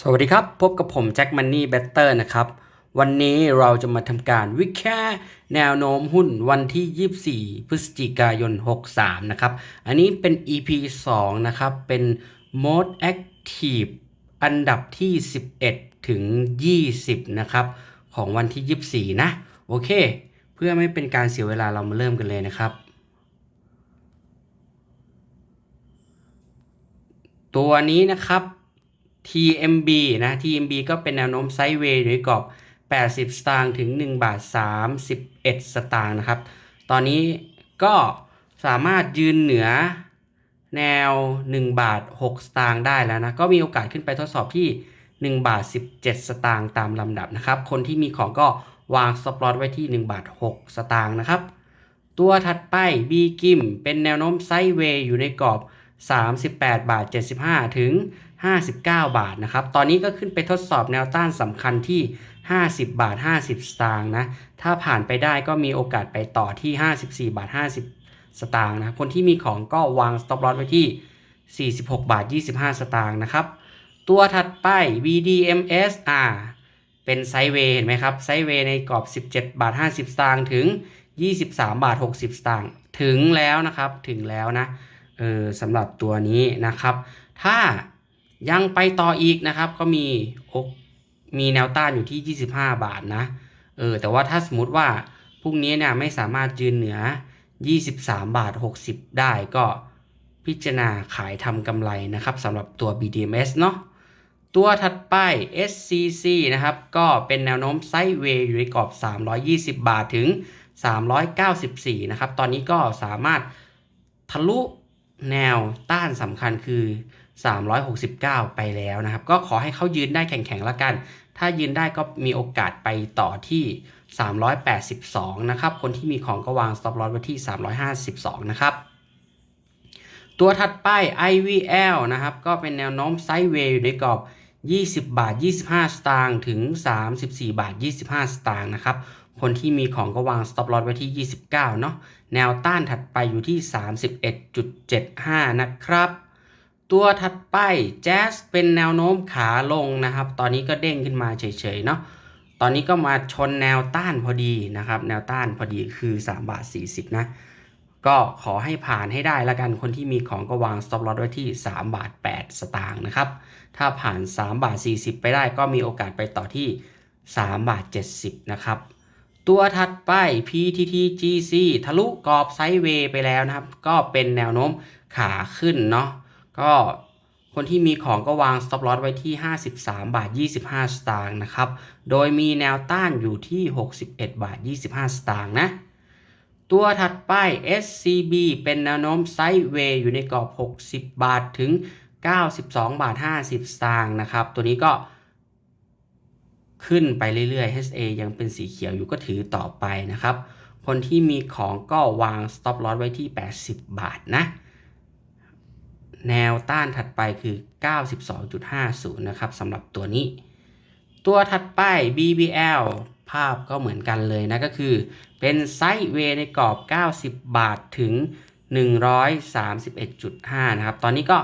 สวัสดีครับ พบกับผมแจ็คมันนี่เบตเตอร์นะครับ วันนี้เราจะมาทำการวิเคราะห์แนวโน้มหุ้นวันที่ 24 พฤศจิกายน 63 นะครับ อันนี้เป็น EP 2 นะครับ เป็น Mode Active อันดับที่ 11 ถึง 20 นะครับ ของวันที่ 24 นะ โอเค เพื่อไม่เป็นการเสียเวลาเรามาเริ่มกันเลยนะครับ ตัวนี้นะครับ TMB นะ TMB ก็เป็นแนวโน้มไซด์เวย์อยู่ในกรอบ 80 สตางค์ถึง 1 บาท 31 สตางค์นะครับ ตอนนี้ก็สามารถยืนเหนือแนว 1 บาท 6 สตางค์ได้แล้วนะ ก็มีโอกาสขึ้นไปทดสอบที่ 1 บาท 17 สตางค์ตามลำดับนะครับ คนที่มีของก็วางสปอสไว้ที่ 1 บาท 6 สตางค์นะครับ ตัวถัดไปบีกิมเป็นแนวโน้มไซด์เวย์อยู่ในกรอบ 38 บาท 75 ถึง 59 บาทนะครับ ตอนนี้ก็ขึ้นไปทดสอบแนวต้านสำคัญที่ 50 บาท 50 สตางค์นะ ถ้าผ่านไปได้ก็มีโอกาสไปต่อที่ 54 บาท 50 สตางค์นะ คนที่มีของก็วาง stop loss ไว้ที่ 46 บาท 25 สตางค์นะครับ ตัวถัดไป BDMs อ่าเป็นไซเวย์เห็นไหมครับ ไซเวย์ในกรอบ 17 บาท 50 สตางค์ถึง 23 บาท 60 สตางค์ ถึงแล้วนะครับ ถึงแล้วนะ เออสำหรับตัวนี้นะครับ ถ้ายังไปต่ออีกนะครับ ก็มีอกมีแนวต้านอยู่ที่ 25 บาทนะเออแต่ว่าถ้าสมมติว่าพรุ่งนี้เนี่ยไม่สามารถยืนเหนือ 23 บาท 60 ได้ก็พิจารณาขายทำกำไรนะครับสำหรับตัว BDMs เนาะตัวถัดไป SCC นะครับ ก็เป็นแนวโน้มไซด์เวย์อยู่ในกรอบ 320 บาทถึง 394 นะครับ ตอนนี้ก็สามารถทะลุ แนวต้านสำคัญคือ 369 ไปแล้วนะครับ ก็ขอให้เขายืนได้แข็งๆแล้วกัน ถ้ายืนได้ก็มีโอกาสไปต่อที่ 382 นะครับ คนที่มีของก็วาง stop loss ไว้ที่ 352 นะครับ ตัวถัดไป IVL นะครับ ก็เป็นแนวโน้มไซด์เวย์อยู่ในกรอบ 20 บาท 25 สตางค์ ถึง 34 บาท 25 สตางค์ นะครับ คนที่มีของก็วาง stop loss ไว้ที่ 29 เนาะ แนวต้านถัดไปอยู่ที่ 31.75 นะครับ ตัวถัดไปแจ๊สเป็นแนวโน้มขาลงนะครับ ตอนนี้ก็เด้งขึ้นมาเฉยๆ เนาะ ตอนนี้ก็มาชนแนวต้านพอดีนะครับ แนวต้านพอดีคือ3บาท40 นะ ก็ขอให้ผ่านให้ได้ละกัน คนที่มีของก็วาง stop loss ไว้ที่3บาท8สตางค์นะครับ ถ้าผ่าน3บาท40 ไปได้ก็มีโอกาสไปต่อที่3บาท70 นะครับ ตัวถัดไป PTTGC ทะลุกรอบไซด์เวย์ไปแล้วนะครับ ก็เป็นแนวโน้มขาขึ้นเนาะก็คนที่มีของก็วาง stop loss ไว้ที่ 53 บาท 25 สตางค์นะครับ โดยมีแนวต้านอยู่ที่ 61 บาท 25 สตางค์นะ ตัวถัดไป SCB เป็นแนวโน้มไซด์เวย์อยู่ในกรอบ 60 บาทถึง 92 บาท 50 สตางค์นะครับ ตัวนี้ก็ ขึ้นไปเรื่อยๆ HA ยังเป็นสีเขียวอยู่ก็ถือต่อไปนะครับ คนที่มีของก็วาง stop loss ไว้ที่ 80 บาทนะ แนวต้านถัดไปคือ 92.50 นะครับสำหรับตัวนี้ ตัวถัดไป BBL ภาพก็เหมือนกันเลยนะก็คือ เป็นไซด์เวในกรอบ 90 บาทถึง 131.5 นะครับ ตอนนี้ก็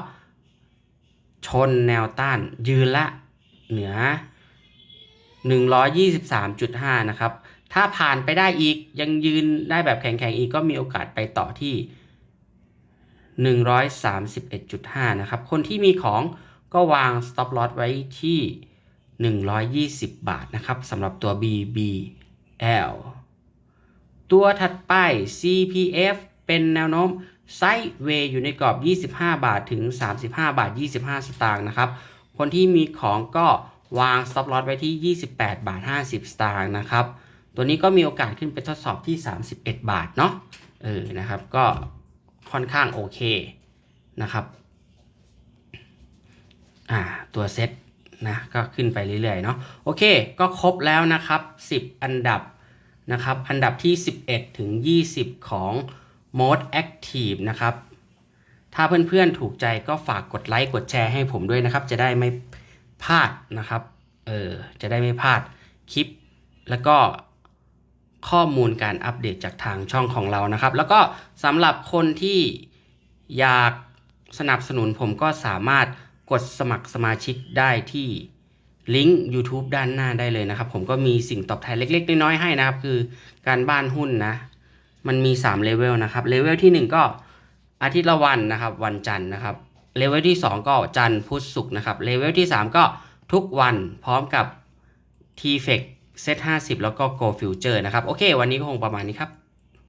ชนแนวต้านยืนละเหนือ 123.5 นะครับ ถ้าผ่านไปได้อีกยังยืนได้แบบแข็งๆอีกก็มีโอกาสไปต่อที่ 131.5 นะครับ คนที่มีของก็วาง stop loss ไว้ที่ 120 บาทนะครับสำหรับตัว BBL ตัวถัดไป CPF เป็นแนวโน้มไซด์เวย์อยู่ในกรอบ 25 บาทถึง 35 บาท 25 สตางค์นะครับ คนที่มีของก็ วาง stop loss ไว้ที่ 28 บาท 50 สตางค์นะครับ ตัวนี้ก็มีโอกาสขึ้นไปทดสอบที่ 31 บาทเนาะเออนะครับ ก็ค่อนข้างโอเคนะครับอ่าตัวเซตนะก็ขึ้นไปเรื่อยๆเนาะโอเค ก็ครบแล้วนะครับ 10 อันดับนะครับ อันดับที่ 11 ถึง 20 ของ Mode Active นะครับ ถ้าเพื่อนๆถูกใจก็ฝากกดไลค์กดแชร์ให้ผมด้วยนะครับ จะได้ไม่ พลาดนะครับ เออ จะได้ไม่พลาดคลิป แล้วก็ข้อมูลการอัปเดตจากทางช่องของเรานะครับ แล้วก็สำหรับคนที่อยากสนับสนุนผมก็สามารถกดสมัครสมาชิกได้ที่ลิงก์ YouTube ด้านหน้าได้เลยนะครับ ผมก็มีสิ่งตอบแทนเล็ก ๆ น้อยๆให้นะครับ คือการบ้านหุ้นนะ มันมี3เลเวลนะครับเลเวลที่ 1 ก็อาทิตย์ละวันนะครับ วันจันทร์นะครับ เลเวลที่ 2 ก็จันทร์พุธศุกร์นะครับเลเวลที่ 3 ก็ทุกวันพร้อมกับ t f e c Set 50 แล้วก็ Go Future นะครับ โอเค วันนี้ก็คงประมาณนี้ครับ